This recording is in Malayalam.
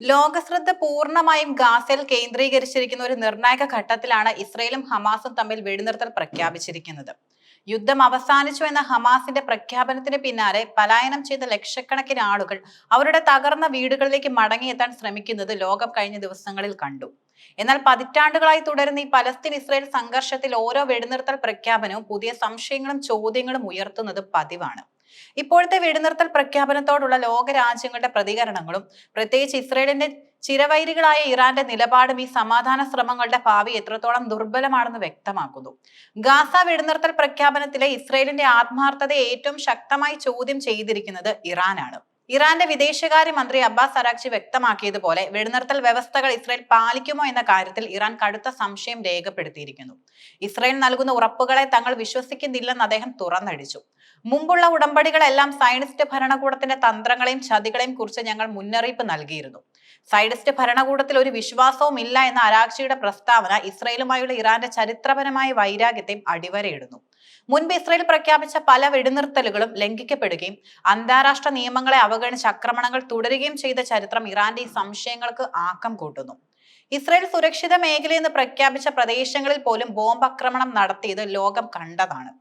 ലോകശ്രദ്ധ പൂർണമായും ഗാസയിൽ കേന്ദ്രീകരിച്ചിരിക്കുന്ന ഒരു നിർണായക ഘട്ടത്തിലാണ് ഇസ്രയേലും ഹമാസും തമ്മിൽ വെടിനിർത്തൽ പ്രഖ്യാപിച്ചിരിക്കുന്നത്. യുദ്ധം അവസാനിച്ചു എന്ന ഹമാസിന്റെ പ്രഖ്യാപനത്തിന് പിന്നാലെ പലായനം ചെയ്ത ലക്ഷക്കണക്കിന് ആളുകൾ അവരുടെ തകർന്ന വീടുകളിലേക്ക് മടങ്ങിയെത്താൻ ശ്രമിക്കുന്നത് ലോകം കഴിഞ്ഞ ദിവസങ്ങളിൽ കണ്ടു. എന്നാൽ പതിറ്റാണ്ടുകളായി തുടരുന്ന ഈ പലസ്തീൻ ഇസ്രയേൽ സംഘർഷത്തിൽ ഓരോ വെടിനിർത്തൽ പ്രഖ്യാപനവും പുതിയ സംശയങ്ങളും ചോദ്യങ്ങളും ഉയർത്തുന്നത് പതിവാണ്. ഇപ്പോഴത്തെ വെടിനിർത്തൽ പ്രഖ്യാപനത്തോടുള്ള ലോകരാജ്യങ്ങളുടെ പ്രതികരണങ്ങളും പ്രത്യേകിച്ച് ഇസ്രയേലിന്റെ ചിരവൈരികളായ ഇറാന്റെ നിലപാടും ഈ സമാധാന ശ്രമങ്ങളുടെ ഭാവി എത്രത്തോളം ദുർബലമാണെന്ന് വ്യക്തമാക്കുന്നു. ഗാസ വെടിനിർത്തൽ പ്രഖ്യാപനത്തിലെ ഇസ്രയേലിന്റെ ആത്മാർത്ഥതയെ ഏറ്റവും ശക്തമായി ചോദ്യം ചെയ്തിരിക്കുന്നത് ഇറാനാണ്. ഇറാന്റെ വിദേശകാര്യ മന്ത്രി അബ്ബാസ് അരാക്ചി വ്യക്തമാക്കിയതുപോലെ വെടിനിർത്തൽ വ്യവസ്ഥകൾ ഇസ്രായേൽ പാലിക്കുമോ എന്ന കാര്യത്തിൽ ഇറാൻ കടുത്ത സംശയം രേഖപ്പെടുത്തിയിരിക്കുന്നു. ഇസ്രായേൽ നൽകുന്ന ഉറപ്പുകളെ തങ്ങൾ വിശ്വസിക്കുന്നില്ലെന്ന് അദ്ദേഹം തുറന്നടിച്ചു. മുമ്പുള്ള ഉടമ്പടികളെല്ലാം സയനിസ്റ്റ് ഭരണകൂടത്തിന്റെ തന്ത്രങ്ങളെയും ചതികളെയും കുറിച്ച് ഞങ്ങൾ മുന്നറിയിപ്പ് നൽകിയിരുന്നു. സൈഡിസ്റ്റ് ഭരണകൂടത്തിൽ ഒരു വിശ്വാസവും ഇല്ല എന്ന അരാക്ഷിയുടെ പ്രസ്താവന ഇസ്രയേലുമായുള്ള ഇറാന്റെ ചരിത്രപരമായ വൈരാഗ്യത്തെയും അടിവരയിടുന്നു. മുൻപ് ഇസ്രയേൽ പ്രഖ്യാപിച്ച പല വെടിനിർത്തലുകളും ലംഘിക്കപ്പെടുകയും അന്താരാഷ്ട്ര നിയമങ്ങളെ അവഗണിച്ച് ആക്രമണങ്ങൾ തുടരുകയും ചെയ്ത ചരിത്രം ഇറാന്റെ ഈ സംശയങ്ങൾക്ക് ആക്കം കൂട്ടുന്നു. ഇസ്രയേൽ സുരക്ഷിത മേഖലയെന്ന് പ്രഖ്യാപിച്ച പ്രദേശങ്ങളിൽ പോലും ബോംബ് ആക്രമണം നടത്തിയത് ലോകം കണ്ടതാണ്.